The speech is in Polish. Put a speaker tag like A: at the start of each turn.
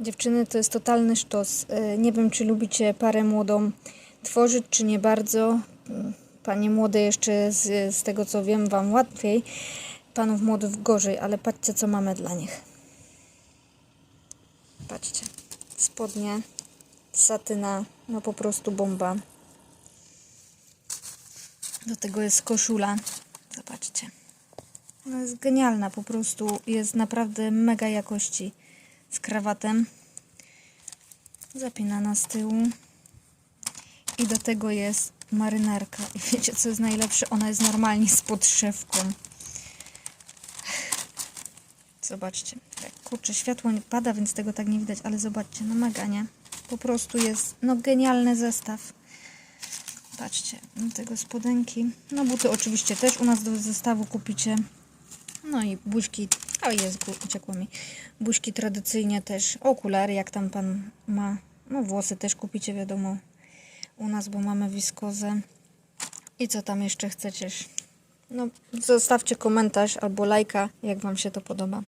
A: Dziewczyny, to jest totalny sztos. E, Nie wiem, czy lubicie parę młodą tworzyć, czy nie bardzo. Panie młode jeszcze z, z tego co wiem Wam łatwiej, panów młodych gorzej, ale patrzcie co mamy dla nich. Patrzcie, spodnie, satyna, no po prostu bomba. Do tego jest koszula, zobaczcie. Ona jest genialna, po prostu jest naprawdę mega jakości z krawatem. Zapinana z tyłu. I do tego jest marynarka. I wiecie co jest najlepsze? Ona jest normalnie z podszewką. Zobaczcie. Tak, Kurczę, światło nie pada, więc tego tak nie widać, ale zobaczcie, no mega, nie? Po prostu jest, no genialny zestaw. Patrzcie, do tego spodenki. No buty oczywiście też u nas do zestawu kupicie. No i buźki, a jest, uciekło mi. Buźki tradycyjnie też, okulary jak tam pan ma. No włosy też kupicie, wiadomo, u nas, bo mamy wiskozę. I co tam jeszcze chcecie? No zostawcie komentarz albo lajka, jak wam się to podoba.